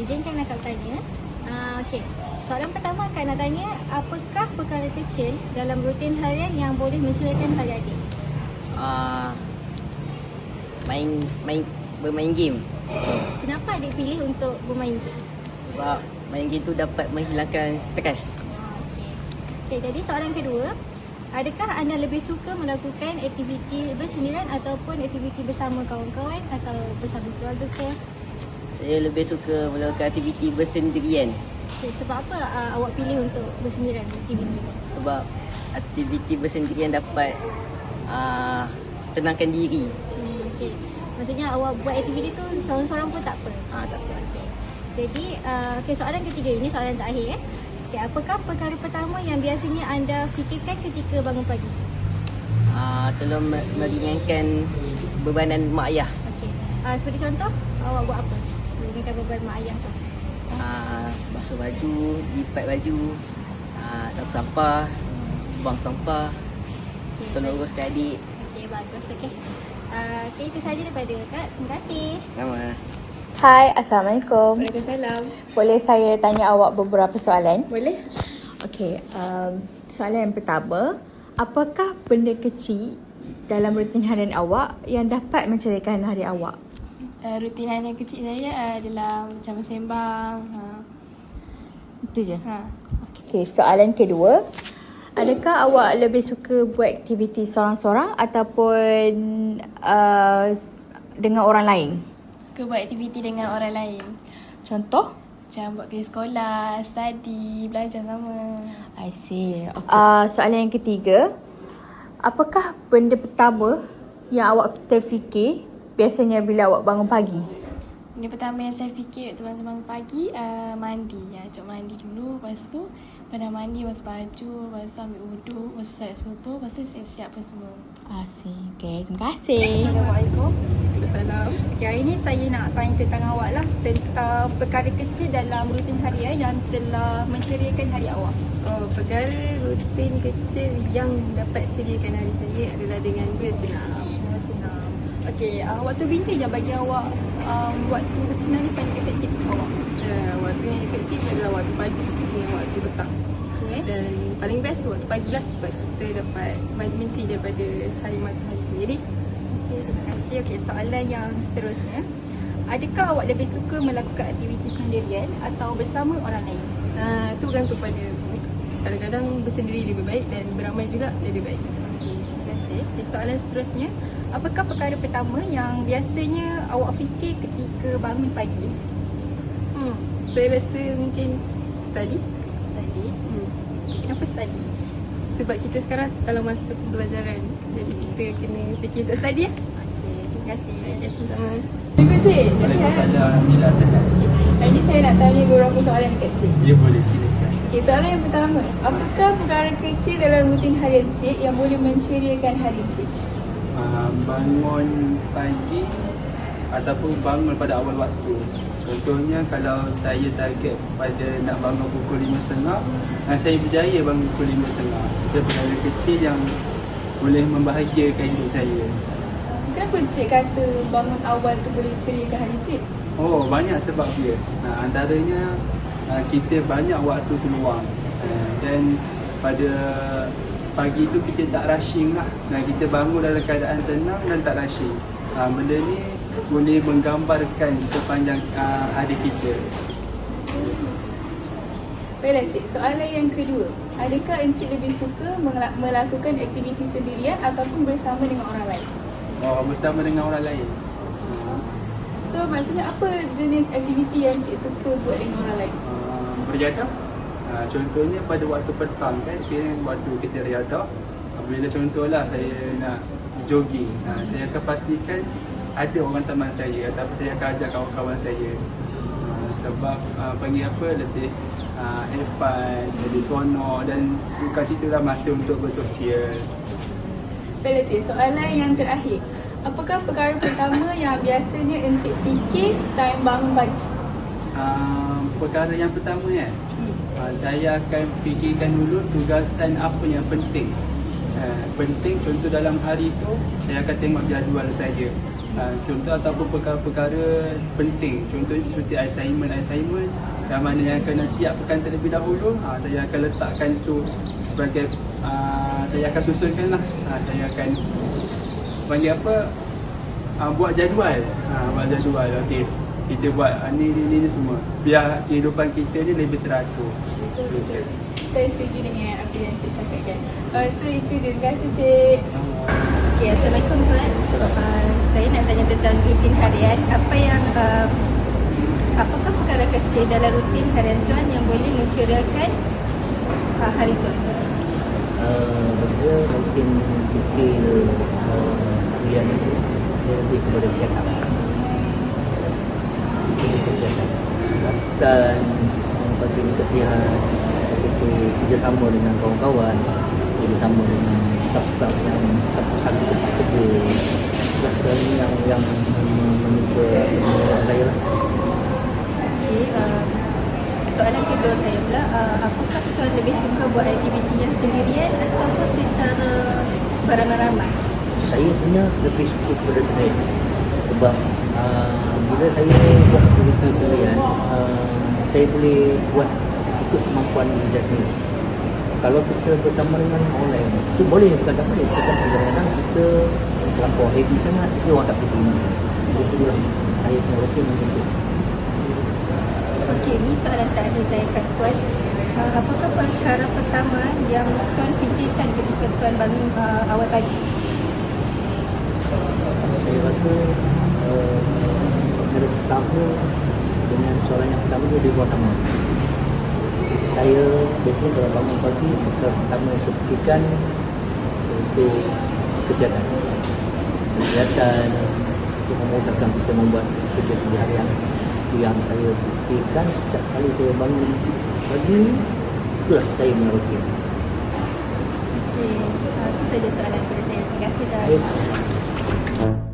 izinkan nak tanya. Uh, Okey, soalan pertama akan nak tanya, apakah perkara kecil dalam rutin harian yang boleh menceriakan hari adik? Uh, main main bermain game Kenapa adik pilih untuk bermain game? sebab main game tu dapat menghilangkan stres. Ah, Okey, okay, jadi soalan kedua, adakah anda lebih suka melakukan aktiviti bersendirian ataupun aktiviti bersama kawan-kawan atau bersama keluarga ke? Saya lebih suka melakukan aktiviti bersendirian Okay, sebab apa uh, awak pilih untuk bersendirian aktiviti? sebab aktiviti bersendirian dapat uh, tenangkan diri. Hmm, okay. Maksudnya awak buat aktiviti tu seorang-seorang pun tak apa? Ah tak apa. Okay. Jadi, uh, okay, soalan ketiga ini, soalan terakhir eh. Okay, apakah perkara pertama yang biasanya anda fikirkan ketika bangun pagi? Uh, tolong me- meringankan bebanan mak ayah. Okay. Uh, seperti contoh, awak buat apa? Menggunakan beban mak ayah tu. Uh, basuh baju, lipat baju, uh, sapu sampah, buang sampah, Okay, tolong baik. uruskan adik. Okay, bagus. Okay. Uh, okay, itu saja daripada Kak. Terima kasih. Sama. Hai, Assalamualaikum. Waalaikumsalam. Boleh saya tanya awak beberapa soalan? Boleh? Okey, um, soalan yang pertama, apakah benda kecil dalam rutin harian awak yang dapat menceriakan hari awak? Uh, rutin harian kecil saya uh, adalah macam bersembang. Ha. Itu je. Ha. Okey, soalan kedua, adakah awak lebih suka buat aktiviti seorang-seorang ataupun uh, dengan orang lain? Suka buat aktiviti dengan orang lain. Contoh? Macam buat kerja sekolah, study, belajar sama. I see. Okay. Uh, soalan yang ketiga, apakah benda pertama yang awak terfikir biasanya bila awak bangun pagi? Benda pertama yang saya fikir waktu bangun bangun pagi, uh, mandi. Ya, cuk mandi dulu. Lepas tu, pada mandi, basuh baju. Lepas tu ambil wuduk. Lepas tu solat subuh. Lepas tu saya siapkan semua. I see. Okay, terima kasih. Assalamualaikum. Salam. Okay, hari ini saya nak tanya tentang awak lah tentang perkara kecil dalam rutin harian yang telah menceriakan hari awak. Oh, perkara rutin kecil yang dapat sediakan hari saya adalah dengan bersenam. Okey, uh, waktu bintik je bagi awak um, waktu bersenam ni paling efektif untuk awak. Uh, waktu yang efektif adalah waktu pagi dengan waktu petang. Okey. Dan paling best waktu pagi lah sebab kita dapat vitamin C daripada cahaya matahari sendiri. Okey, terima kasih. Okey, soalan yang seterusnya. Adakah awak lebih suka melakukan aktiviti sendirian atau bersama orang lain? Uh, tu bergantung pada kadang-kadang bersendiri lebih baik dan beramai juga lebih baik. Okey, terima kasih. Okay, soalan seterusnya. Apakah perkara pertama yang biasanya awak fikir ketika bangun pagi? Hmm, saya rasa mungkin study. Study. Hmm. Okay, kenapa study? Sebab kita sekarang dalam masa pembelajaran Jadi kita kena fikir untuk study lah Okey, terima kasih. Okay, sama Cikgu Cik, Waalaikumsalam Alhamdulillah saya hari ni saya nak tanya beberapa soalan dekat Cik. Ya boleh silakan Okey, soalan yang pertama. Apakah perkara kecil dalam rutin harian Cik yang boleh menceriakan hari Cik? Uh, Bangun pagi Ataupun bangun pada awal waktu. Contohnya kalau saya target pada nak bangun pukul 5.30 uh, Saya berjaya bangun pukul 5.30 Itu perkara kecil yang boleh membahagiakan hidup saya. Kenapa Cik kata bangun awal tu boleh ceriakan hari Cik? Oh banyak sebab dia. Uh, Antaranya uh, kita banyak waktu terluang. Uh, Dan pada pagi tu kita tak rushing lah Dan kita bangun dalam keadaan tenang dan tak rushing uh, Benda ni boleh menggambarkan sepanjang uh, hari kita Baiklah Cik, soalan yang kedua. Adakah Encik lebih suka melakukan aktiviti sendirian ataupun bersama dengan orang lain? Oh bersama dengan orang lain So maksudnya apa jenis aktiviti yang Cik suka buat dengan orang lain? uh, Beriadah uh, Contohnya pada waktu petang kan Kira waktu kita riadah Bila contohlah saya nak jogging uh, Saya akan pastikan ada orang teman saya Ataupun saya akan ajak kawan-kawan saya uh, Sebab uh, bagi apa lebih uh, have fun, lebih seronok Dan kat situ lah masa untuk bersosial Cik, soalan yang terakhir. Apakah perkara pertama yang biasanya Encik fikir time bangun pagi? Uh, Perkara yang pertama kan uh, Saya akan fikirkan dulu tugasan apa yang penting. Uh, Penting contoh dalam hari tu Saya akan tengok jadual saja. Uh, contoh ataupun perkara-perkara penting. Contohnya seperti assignment-assignment yang mana yang kena siapkan terlebih dahulu uh, saya akan letakkan tu sebagai uh, saya akan susunkan lah. Uh, saya akan panggil apa? Uh, buat jadual. Uh, buat jadual okey kita buat uh, ni, ni ni ni semua biar kehidupan kita ni lebih teratur Betul. Saya setuju dengan apa yang Cik cakapkan. Uh, so itu je. Terima kasih Cik. Okay, Assalamualaikum Tuan. Uh, saya nak tanya tentang rutin harian. Apa yang uh, apakah perkara kecil dalam rutin harian Tuan yang boleh menceriakan uh, hari Tuan? Uh, dia mungkin fikir uh, harian itu dia lebih kepada ke kesihatan. Bagi kesihan itu kerjasama dengan kawan-kawan, kerjasama dengan staf-staf yang staf pusat kita kerja. Ini yang yang menyuka menyuka saya lah. Okay, soalan kedua saya pula, uh, apakah Tuan lebih suka buat aktiviti yang sendirian ataupun secara beramai-ramai? saya sebenarnya lebih suka kepada sendiri sebab uh, bila saya buat aktiviti sendirian uh, saya boleh buat ikut kemampuan diri saya. Sendiri kalau kita bersama dengan orang lain itu boleh bukan tak boleh. Kita kadang-kadang kita terlampau heavy sangat kita orang tak pergi itu lah saya punya rutin macam tu. Okey, ni soalan terakhir saya kat Tuan. Uh, apakah perkara pertama yang Tuan fikirkan ketika Tuan bangun uh, awal pagi? saya rasa uh, perkara pertama dengan soalan yang pertama dia buat sama saya biasanya kalau bangun pagi perkara pertama yang saya fikirkan untuk kesihatan kesihatan untuk memudahkan kita membuat kerja seharian itu yang saya fikirkan setiap kali saya bangun pagi itulah saya punya rutin Okey, uh, itu saja soalan kepada saya. Terima kasih Tuan. Baik.